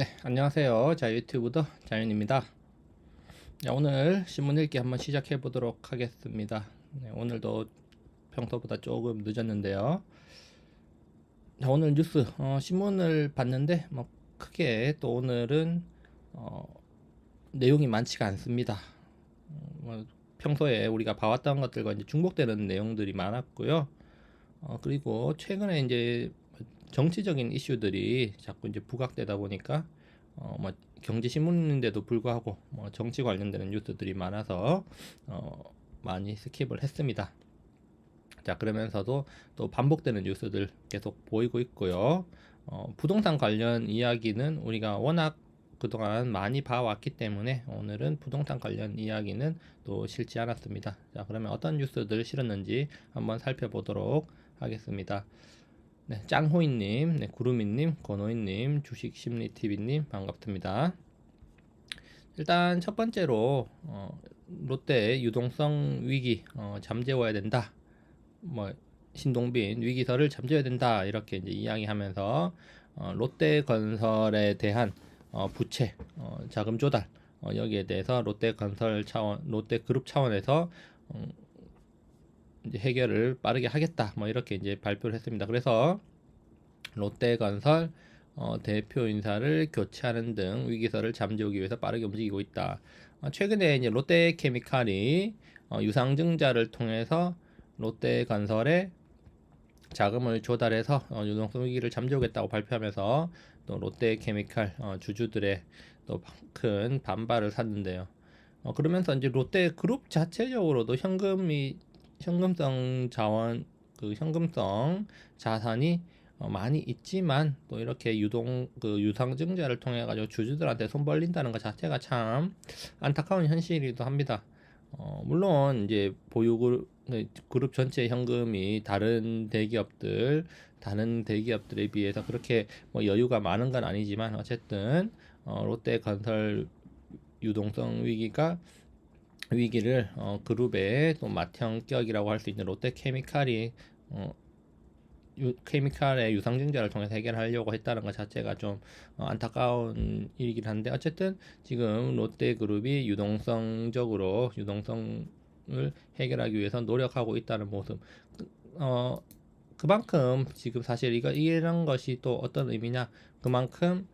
네, 안녕하세요. 자, 유튜브더 자윤입니다. 자, 오늘 신문 읽기 한번 시작해 보도록 하겠습니다. 네, 오늘도 평소보다 조금 늦었는데요. 자, 오늘 뉴스, 어, 신문을 봤는데, 뭐, 크게 또 오늘은, 어, 내용이 많지가 않습니다. 어, 뭐, 평소에 우리가 봐왔던 것들과 이제 중복되는 내용들이 많았고요. 어, 그리고 최근에 이제 정치적인 이슈들이 자꾸 이제 부각되다 보니까 어 뭐 경제 신문인데도 불구하고 뭐 정치 관련되는 뉴스들이 많아서 어 많이 스킵을 했습니다. 자 그러면서도 또 반복되는 뉴스들 계속 보이고 있고요. 어 부동산 관련 이야기는 우리가 워낙 그동안 많이 봐왔기 때문에 오늘은 부동산 관련 이야기는 또 싫지 않았습니다. 자 그러면 어떤 뉴스들 실었는지 한번 살펴보도록 하겠습니다. 네, 짱호이님, 네, 구루미님, 권호이님, 주식심리TV님 반갑습니다. 일단 첫 번째로 어, 롯데 유동성 위기 어, 잠재워야 된다. 뭐 신동빈 위기설을 잠재워야 된다 이렇게 이제 이야기하면서 어, 롯데건설에 대한 어, 부채 어, 자금 조달 어, 여기에 대해서 롯데건설 차원, 롯데그룹 차원에서 음, 이제 해결을 빠르게 하겠다. 뭐 이렇게 이제 발표를 했습니다. 그래서 롯데건설 어, 대표 인사를 교체하는 등 위기설을 잠재우기 위해서 빠르게 움직이고 있다. 어, 최근에 이제 롯데케미칼이 어, 유상증자를 통해서 롯데건설에 자금을 조달해서 어, 유동성 위기를 잠재우겠다고 발표하면서 또 롯데케미칼 어, 주주들의 또 큰 반발을 샀는데요. 어, 그러면서 이제 롯데 그룹 자체적으로도 현금이 현금성 자원 그 현금성 자산이 어, 많이 있지만 또 이렇게 유동 그 유상증자를 통해 가지고 주주들한테 손 벌린다는 것 자체가 참 안타까운 현실이기도 합니다. 어, 물론 이제 보유 그룹, 그 그룹 전체 현금이 다른 대기업들 다른 대기업들에 비해서 그렇게 뭐 여유가 많은 건 아니지만 어쨌든 어, 롯데건설 유동성 위기가 위기를 어, 그룹의 또 맏형격이라고 할 수 있는 롯데케미칼이 어, 유, 케미칼의 유상증자를 통해서 해결하려고 했다는 것 자체가 좀 어, 안타까운 일이긴 한데 어쨌든 지금 롯데그룹이 유동성적으로 유동성을 해결하기 위해서 노력하고 있다는 모습. 어 그만큼 지금 사실 이거 이런 것이 또 어떤 의미냐? 그만큼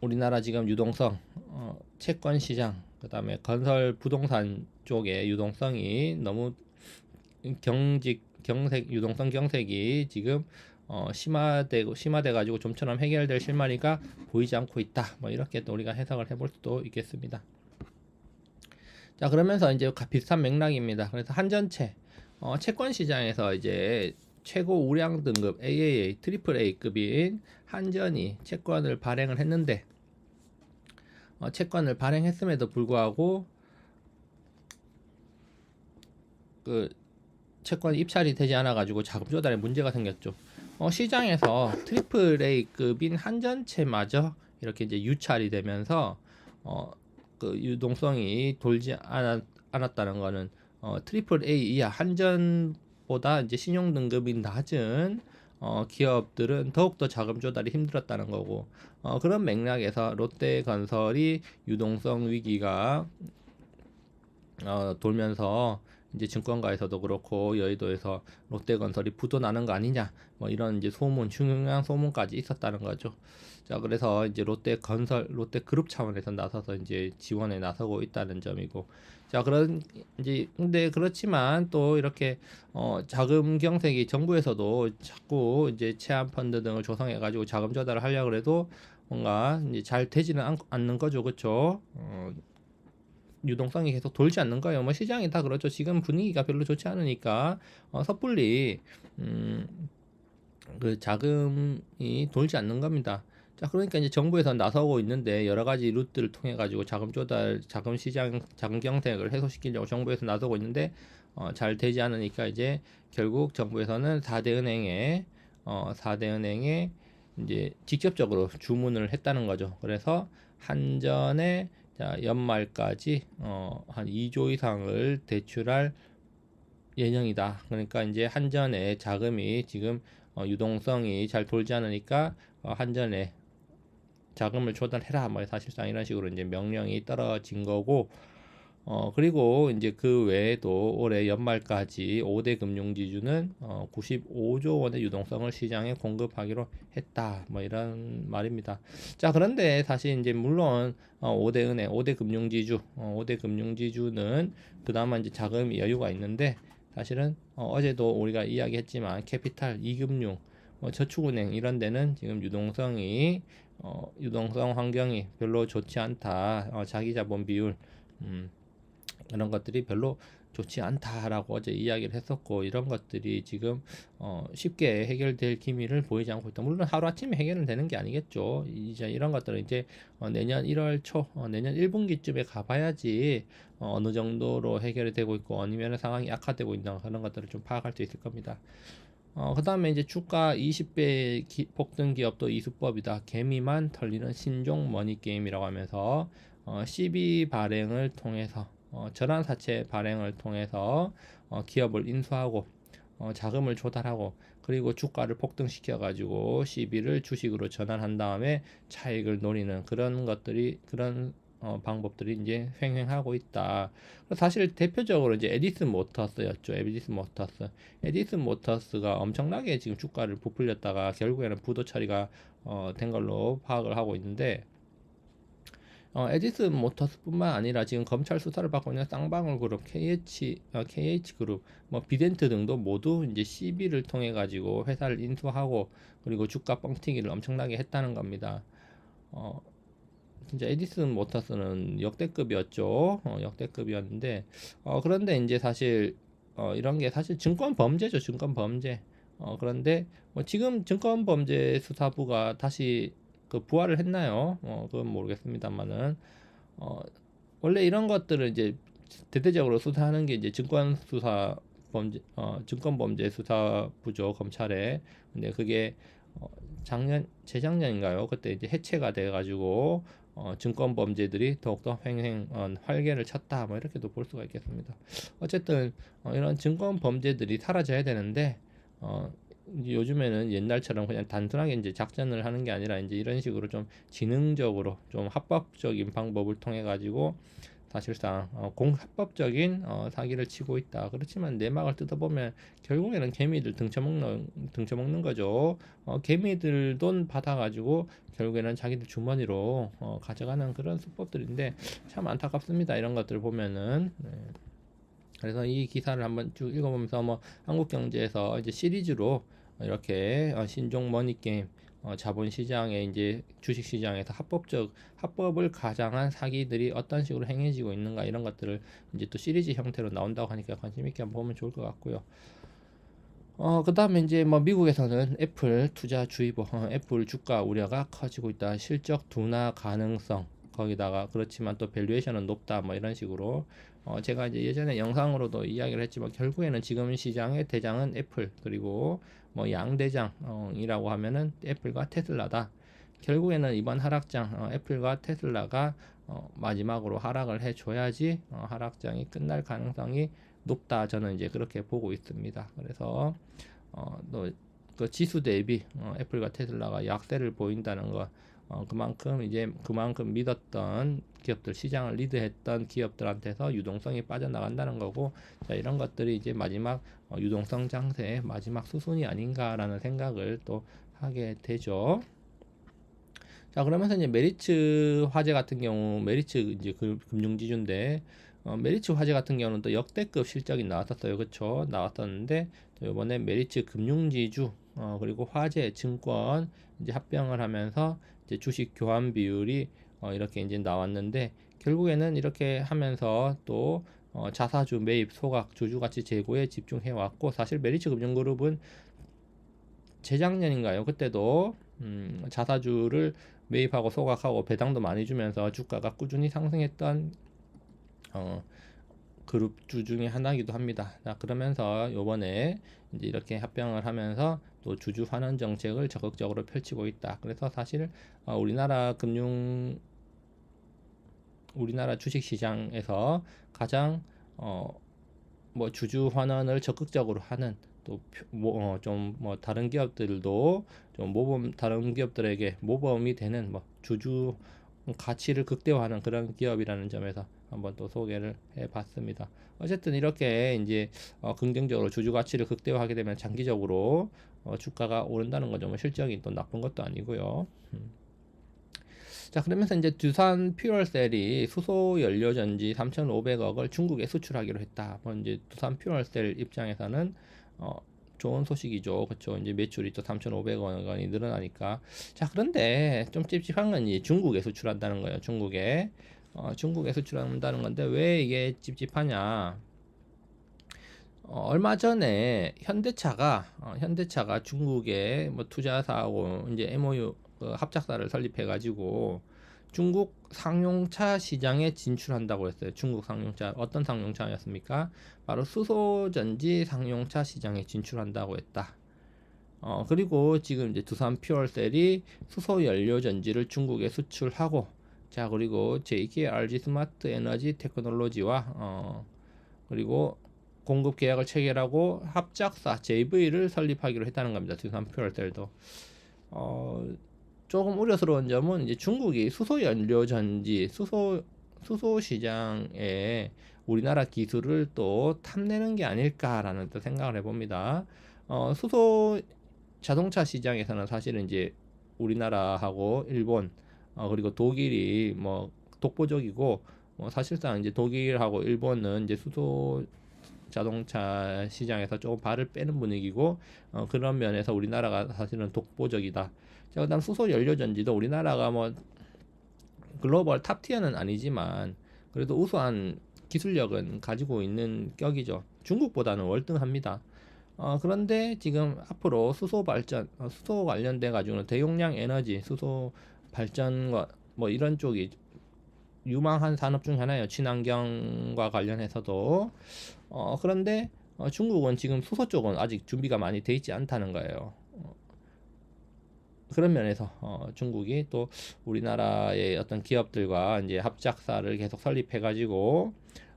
우리나라 지금 유동성 어, 채권 시장 그다음에 건설 부동산 쪽의 유동성이 너무 경직 경색 유동성 경색이 지금 어, 심화되고 심화돼 가지고 좀처럼 해결될 실마리가 보이지 않고 있다. 뭐 이렇게 또 우리가 해석을 해볼 수도 있겠습니다. 자 그러면서 이제 비슷한 맥락입니다. 그래서 한전채 어, 채권 시장에서 이제 최고 우량 등급 AAA, 트리플 A급인 한전이 채권을 발행을 했는데 어, 채권을 발행했음에도 불구하고 그 채권 입찰이 되지 않아 가지고 자금 조달에 문제가 생겼죠. 어, 시장에서 트리플 A급인 한전채마저 이렇게 이제 유찰이 되면서 어, 그 유동성이 돌지 않았, 않았다는 거는 어, 트리플 A 이하 한전보다 이제 신용 등급이 낮은 어, 기업들은 더욱더 자금 조달이 힘들었다는 거고 어, 그런 맥락에서 롯데건설이 유동성 위기가 어, 돌면서 이제 증권가에서도 그렇고 여의도에서 롯데건설이 부도나는 거 아니냐 뭐 이런 이제 소문 중요한 소문까지 있었다는 거죠. 자 그래서 이제 롯데건설 롯데그룹 차원에서 나서서 이제 지원에 나서고 있다는 점이고 자 그런 이제 근데 그렇지만 또 이렇게 어 자금 경색이 정부에서도 자꾸 이제 체험 펀드 등을 조성해 가지고 자금 조달을 하려고 해도 뭔가 이제 잘 되지는 않, 않는 거죠 그렇죠 어, 유동성이 계속 돌지 않는 거예요. 뭐 시장이 다 그렇죠. 지금 분위기가 별로 좋지 않으니까 어, 섣불리 음, 그 자금이 돌지 않는 겁니다. 자, 그러니까 이제 정부에서 나서고 있는데 여러 가지 루트를 통해 가지고 자금 조달, 자금 시장, 자금 경색을 해소시키려고 정부에서 나서고 있는데 어, 잘 되지 않으니까 이제 결국 정부에서는 4대 은행에 어, 4대 은행에 이제 직접적으로 주문을 했다는 거죠. 그래서 한전에 자, 연말까지 어, 한 2조 이상을 대출할 예정이다. 그러니까 이제 한전의 자금이 지금 어, 유동성이 잘 돌지 않으니까 어, 한전에 자금을 조달해라 뭐 사실상 이런 식으로 이제 명령이 떨어진 거고 어 그리고 이제 그 외에도 올해 연말까지 5대 금융지주는 어 95조 원의 유동성을 시장에 공급하기로 했다. 뭐 이런 말입니다. 자, 그런데 사실 이제 물론 어 5대 은행, 5대 금융지주, 어 5대 금융지주는 그나마 이제 자금 여유가 있는데 사실은 어 어제도 우리가 이야기했지만 캐피탈, 이금융, 뭐 저축은행 이런 데는 지금 유동성이 어 유동성 환경이 별로 좋지 않다. 어 자기 자본 비율 음 이런 것들이 별로 좋지 않다라고 어제 이야기를 했었고 이런 것들이 지금 어 쉽게 해결될 기미를 보이지 않고 있다. 물론 하루 아침에 해결은 되는 게 아니겠죠. 이제 이런 것들은 이제 어 내년 1월 초, 어 내년 1분기쯤에 가봐야지 어 어느 정도로 해결이 되고 있고 아니면 상황이 악화되고 있나 그런 것들을 좀 파악할 수 있을 겁니다. 어, 그 다음에 이제 주가 20배 기, 폭등 기업도 이수법이다. 개미만 털리는 신종 머니 게임이라고 하면서 어, CB 발행을 통해서 어, 전환 사채 발행을 통해서 어, 기업을 인수하고 어, 자금을 조달하고 그리고 주가를 폭등시켜 가지고 CB를 주식으로 전환한 다음에 차익을 노리는 그런 것들이 그런 어, 방법들이 이제 횡행하고 있다. 사실 대표적으로 이제 에디슨 모터스였죠. 에디슨 모터스. 에디슨 모터스가 엄청나게 지금 주가를 부풀렸다가 결국에는 부도 처리가 어, 된 걸로 파악을 하고 있는데 어, 에디슨 모터스뿐만 아니라 지금 검찰 수사를 받고 있는 쌍방울 그룹, KH, 어, KH 그룹, 뭐 비덴트 등도 모두 이제 CB를 통해 가지고 회사를 인수하고 그리고 주가 뻥튀기를 엄청나게 했다는 겁니다. 어, 진짜 에디슨 모터스는 역대급이었죠. 어, 역대급이었는데 어, 그런데 이제 사실 어, 이런 게 사실 증권 범죄죠. 증권 범죄. 어, 그런데 뭐 지금 증권 범죄 수사부가 다시 그 부활을 했나요? 어, 그건 모르겠습니다만은 어, 원래 이런 것들을 이제 대대적으로 수사하는 게 이제 증권 수사 범죄 어, 증권 범죄 수사부죠 검찰에 근데 그게 어, 작년 재작년인가요? 그때 이제 해체가 돼 가지고 어, 증권 범죄들이 더욱더 횡행 어, 활개를 쳤다 뭐 이렇게도 볼 수가 있겠습니다. 어쨌든 어, 이런 증권 범죄들이 사라져야 되는데 어, 요즘에는 옛날처럼 그냥 단순하게 이제 작전을 하는 게 아니라 이제 이런 식으로 좀 지능적으로 좀 합법적인 방법을 통해 가지고 사실상 어, 공합법적인 어, 사기를 치고 있다. 그렇지만 내막을 뜯어보면 결국에는 개미들 등쳐먹는 등쳐먹는 거죠. 어, 개미들 돈 받아가지고 결국에는 자기들 주머니로 어, 가져가는 그런 수법들인데 참 안타깝습니다. 이런 것들을 보면은. 네. 그래서 이 기사를 한번 쭉 읽어보면서 뭐 한국경제에서 이제 시리즈로 이렇게 어, 신종 머니 게임 어, 자본시장에 이제 주식시장에서 합법적 합법을 가장한 사기들이 어떤 식으로 행해지고 있는가 이런 것들을 이제 또 시리즈 형태로 나온다고 하니까 관심 있게 한번 보면 좋을 것 같고요. 어, 그 다음에 이제 뭐 미국에서는 애플 투자 주의보, 어, 애플 주가 우려가 커지고 있다. 실적 둔화 가능성, 거기다가 그렇지만 또 밸류에이션은 높다. 뭐 이런 식으로 어, 제가 이제 예전에 영상으로도 이야기를 했지만 결국에는 지금 시장의 대장은 애플 그리고 뭐 양대장이라고 하면은 애플과 테슬라다. 결국에는 이번 하락장 어, 애플과 테슬라가 어, 마지막으로 하락을 해줘야지 어, 하락장이 끝날 가능성이 높다. 저는 이제 그렇게 보고 있습니다. 그래서 어, 또 그 지수 대비 어, 애플과 테슬라가 약세를 보인다는 거 어, 그만큼 이제 그만큼 믿었던 기업들 시장을 리드했던 기업들한테서 유동성이 빠져나간다는 거고 자 이런 것들이 이제 마지막 어, 유동성 장세의 마지막 수순이 아닌가라는 생각을 또 하게 되죠. 자 그러면서 이제 메리츠 화재 같은 경우 메리츠 이제 그 금융지주인데 어, 메리츠 화재 같은 경우는 또 역대급 실적이 나왔었어요 그쵸 나왔었는데 이번에 메리츠 금융지주 어, 그리고 화재 증권 이제 합병을 하면서 이제 주식 교환 비율이 어, 이렇게 이제 나왔는데 결국에는 이렇게 하면서 또 어, 자사주 매입 소각 주주 가치 제고에 집중해 왔고 사실 메리츠 금융그룹은 재작년인가요? 그때도 음, 자사주를 매입하고 소각하고 배당도 많이 주면서 주가가 꾸준히 상승했던 어, 그룹주 중에 하나이기도 합니다. 자, 그러면서 요번에 이제 이렇게 합병을 하면서 또 주주 환원 정책을 적극적으로 펼치고 있다. 그래서 사실 어, 우리나라 금융 우리나라 주식 시장에서 가장 어, 뭐 주주 환원을 적극적으로 하는 또좀뭐 다른 기업들도 좀 모범 다른 기업들에게 모범이 되는 뭐 주주 가치를 극대화하는 그런 기업이라는 점에서 한번 또 소개를 해봤습니다. 어쨌든 이렇게 이제 어, 긍정적으로 주주 가치를 극대화하게 되면 장기적으로 어, 주가가 오른다는 거죠. 뭐 실적이 또 나쁜 것도 아니고요. 음. 자 그러면서 이제 두산 퓨얼셀이 수소 연료 전지 3,500억을 중국에 수출하기로 했다. 뭐 이제 두산 퓨얼셀 입장에서는 어 좋은 소식이죠. 그렇죠. 이제 매출이 또 3,500억 원이 늘어나니까. 자, 그런데 좀 찝찝한 건이 중국에 수출한다는 거예요. 중국에. 어, 중국에 수출한다는 건데 왜 이게 찝찝하냐? 어, 얼마 전에 현대차가 어, 현대차가 중국에 뭐 투자사하고 이제 MOU 그 합작사를 설립해 가지고 중국 상용차 시장에 진출한다고 했어요. 중국 상용차 어떤 상용차였습니까? 바로 수소전지 상용차 시장에 진출한다고 했다. 어 그리고 지금 이제 두산 퓨얼셀이 수소 연료 전지를 중국에 수출하고 자 그리고 JKRG 스마트 에너지 테크놀로지와 어 그리고 공급 계약을 체결하고 합작사 JV를 설립하기로 했다는 겁니다. 두산 퓨얼셀도 어 조금 우려스러운 점은 이제 중국이 수소 연료 전지 수소 수소 시장에 우리나라 기술을 또 탐내는 게 아닐까라는 또 생각을 해봅니다. 어, 수소 자동차 시장에서는 사실은 이제 우리나라하고 일본 어, 그리고 독일이 뭐 독보적이고 뭐 사실상 이제 독일하고 일본은 이제 수소 자동차 시장에서 조금 발을 빼는 분위기고 어, 그런 면에서 우리나라가 사실은 독보적이다. 자, 그다음 수소 연료 전지도 우리나라가 뭐 글로벌 탑티어는 아니지만 그래도 우수한 기술력은 가지고 있는 격이죠. 중국보다는 월등합니다. 어, 그런데 지금 앞으로 수소 발전, 어, 수소 관련돼 가지고는 대용량 에너지, 수소 발전과 뭐 이런 쪽이 유망한 산업 중 하나예요. 친환경과 관련해서도. 어, 그런데 어, 중국은 지금 수소 쪽은 아직 준비가 많이 돼 있지 않다는 거예요. 그런 면에서 어, 중국이 또 우리나라의 어떤 기업들과 이제 합작사를 계속 설립해 가지고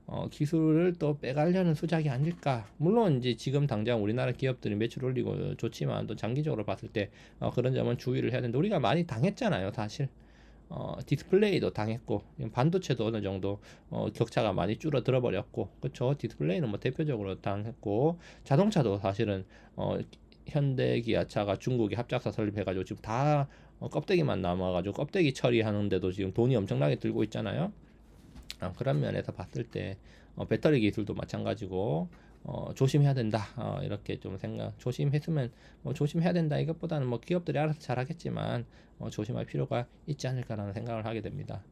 어, 기술을 또 빼가려는 수작이 아닐까. 물론 이제 지금 당장 우리나라 기업들이 매출 올리고 좋지만 또 장기적으로 봤을 때 어, 그런 점은 주의를 해야 되는데 우리가 많이 당했잖아요, 사실. 어, 디스플레이도 당했고 반도체도 어느 정도 어, 격차가 많이 줄어들어 버렸고 그렇죠 디스플레이는 뭐 대표적으로 당했고 자동차도 사실은 어, 현대 기아차가 중국에 합작사 설립해가지고 지금 다 어, 껍데기만 남아가지고 껍데기 처리하는데도 지금 돈이 엄청나게 들고 있잖아요. 어, 그런 면에서 봤을 때 어, 배터리 기술도 마찬가지고 어, 조심해야 된다 어, 이렇게 좀 생각 조심했으면 뭐 조심해야 된다 이것보다는 뭐 기업들이 알아서 잘하겠지만 어, 조심할 필요가 있지 않을까라는 생각을 하게 됩니다.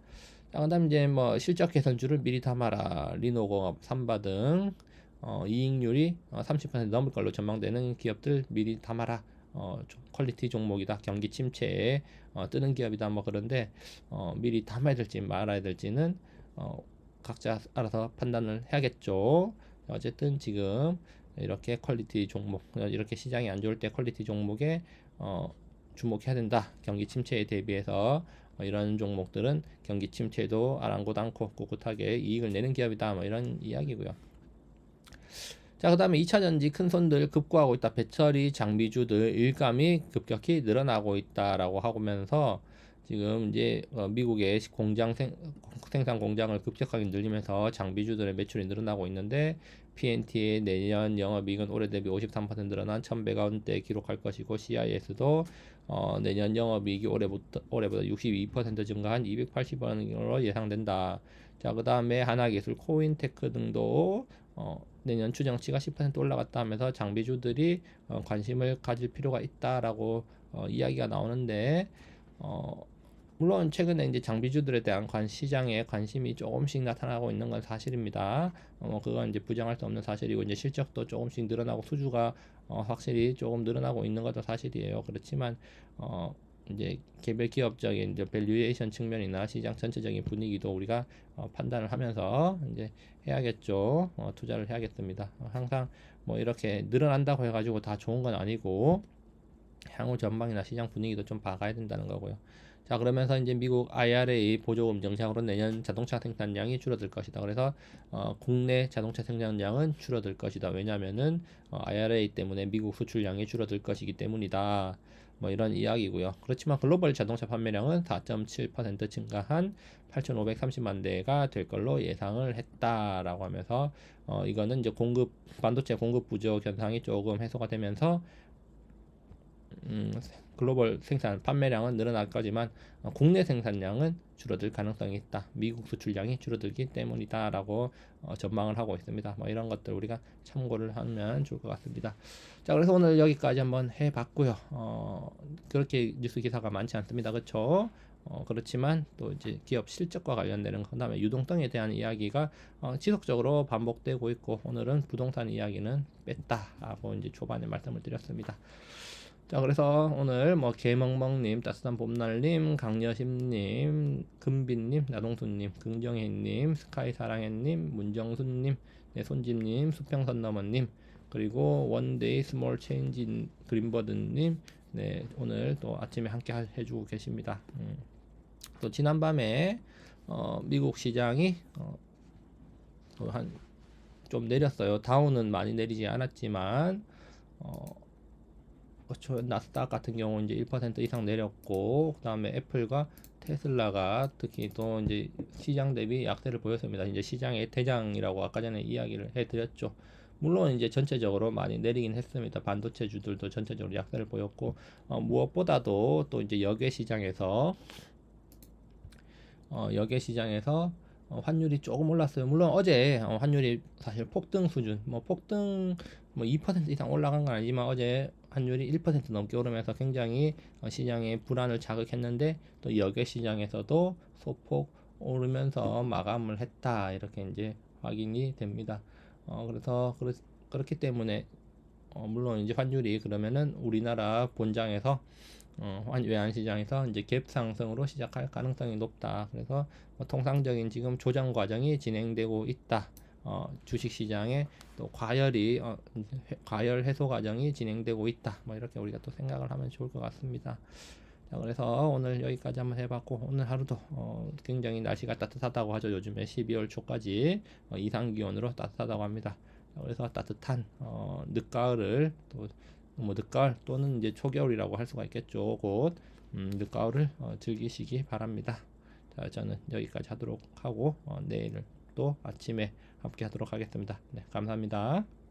자, 그다음 이제 뭐 실적 개선주를 미리 담아라 리노공업 삼바 등 어, 이익률이 어, 30% 넘을 걸로 전망되는 기업들 미리 담아라. 어, 퀄리티 종목이다. 경기 침체에 어, 뜨는 기업이다. 뭐 그런데 어, 미리 담아야 될지 말아야 될지는 어, 각자 알아서 판단을 해야겠죠. 어쨌든 지금 이렇게 퀄리티 종목 이렇게 시장이 안 좋을 때 퀄리티 종목에 어, 주목해야 된다. 경기 침체에 대비해서 어, 이런 종목들은 경기 침체도 아랑곳 않고 꿋꿋하게 이익을 내는 기업이다. 뭐 이런 이야기고요. 자, 그 다음에 2차 전지 큰 손들 급구하고 있다. 배터리 장비주들 일감이 급격히 늘어나고 있다라고 하면서 지금 이제 어, 미국의 공장 생, 생산 공장을 급격하게 늘리면서 장비주들의 매출이 늘어나고 있는데 PNT의 내년 영업이익은 올해 대비 53% 늘어난 1,100원대 기록할 것이고 CIS도 어, 내년 영업이익이 올해부터 올해보다 62% 증가한 280원으로 예상된다. 자, 그 다음에 하나기술, 코인테크 등도 어, 내년 추정치가 10% 올라갔다 하면서 장비주들이 어, 관심을 가질 필요가 있다라고 어, 이야기가 나오는데 어, 물론 최근에 이제 장비주들에 대한 관 시장에 관심이 조금씩 나타나고 있는 건 사실입니다. 어, 뭐 그건 이제 부정할 수 없는 사실이고 이제 실적도 조금씩 늘어나고 수주가 어, 확실히 조금 늘어나고 있는 것도 사실이에요. 그렇지만 어, 이제 개별 기업적인 이제 밸류에이션 측면이나 시장 전체적인 분위기도 우리가 어, 판단을 하면서 이제 해야겠죠. 어, 투자를 해야겠습니다. 어, 항상 뭐 이렇게 늘어난다고 해가지고 다 좋은 건 아니고 향후 전망이나 시장 분위기도 좀 봐가야 된다는 거고요. 자 그러면서 이제 미국 IRA 보조금 정착으로 내년 자동차 생산량이 줄어들 것이다. 그래서 어, 국내 자동차 생산량은 줄어들 것이다. 왜냐하면은 어, IRA 때문에 미국 수출량이 줄어들 것이기 때문이다. 뭐 이런 이야기고요. 그렇지만 글로벌 자동차 판매량은 4.7% 증가한 8,530만 대가 될 걸로 예상을 했다라고 하면서 어, 이거는 이제 공급 반도체 공급 부족 현상이 조금 해소가 되면서 음, 글로벌 생산 판매량은 늘어날 거지만 어, 국내 생산량은 줄어들 가능성이 있다. 미국 수출량이 줄어들기 때문이다라고 어, 전망을 하고 있습니다. 뭐 이런 것들 우리가 참고를 하면 좋을 것 같습니다. 자, 그래서 오늘 여기까지 한번 해봤고요. 어, 그렇게 뉴스 기사가 많지 않습니다. 그렇죠? 어, 그렇지만 또 이제 기업 실적과 관련되는 그 다음에 유동성에 대한 이야기가 어, 지속적으로 반복되고 있고 오늘은 부동산 이야기는 뺐다라고 이제 초반에 말씀을 드렸습니다. 자 그래서 오늘 뭐 개멍멍님, 따스한 봄날님, 강여심님, 금빈님, 나동수님, 긍정혜님, 스카이사랑해님, 문정수님, 네, 손집님, 수평선넘어님, 그리고 원데이 스몰 체인지 그린버드님, 네 오늘 또 아침에 함께 하- 해주고 계십니다. 음. 또 지난밤에 어, 미국 시장이 어, 한좀 내렸어요. 다운은 많이 내리지 않았지만 어, 그렇죠. 나스닥 같은 경우 이제 1% 이상 내렸고 그다음에 애플과 테슬라가 특히 또 이제 시장 대비 약세를 보였습니다. 이제 시장의 대장이라고 아까 전에 이야기를 해드렸죠. 물론 이제 전체적으로 많이 내리긴 했습니다. 반도체 주들도 전체적으로 약세를 보였고 어, 무엇보다도 또 이제 여계 시장에서 어, 여계 시장에서 어, 환율이 조금 올랐어요. 물론 어제 어, 환율이 사실 폭등 수준, 뭐 폭등 뭐 2% 이상 올라간 건 아니지만 어제 환율이 1% 넘게 오르면서 굉장히 어, 시장의 불안을 자극했는데 또 여계 시장에서도 소폭 오르면서 마감을 했다 이렇게 이제 확인이 됩니다. 어, 그래서 그렇, 그렇기 때문에 어, 물론 이제 환율이 그러면은 우리나라 본장에서 어, 환- 외환시장에서 이제 갭 상승으로 시작할 가능성이 높다. 그래서 뭐 통상적인 지금 조정 과정이 진행되고 있다. 어, 주식시장에 또 과열이 어, 회- 과열 해소 과정이 진행되고 있다. 뭐 이렇게 우리가 또 생각을 하면 좋을 것 같습니다. 자, 그래서 오늘 여기까지 한번 해봤고 오늘 하루도 어, 굉장히 날씨가 따뜻하다고 하죠. 요즘에 12월 초까지 어, 이상 기온으로 따뜻하다고 합니다. 자, 그래서 따뜻한 어, 늦가을을 또 뭐 늦가을 또는 이제 초겨울이라고 할 수가 있겠죠. 곧 음, 늦가을을 어, 즐기시기 바랍니다. 자, 저는 여기까지 하도록 하고 어, 내일 또 아침에 함께 하도록 하겠습니다. 네, 감사합니다.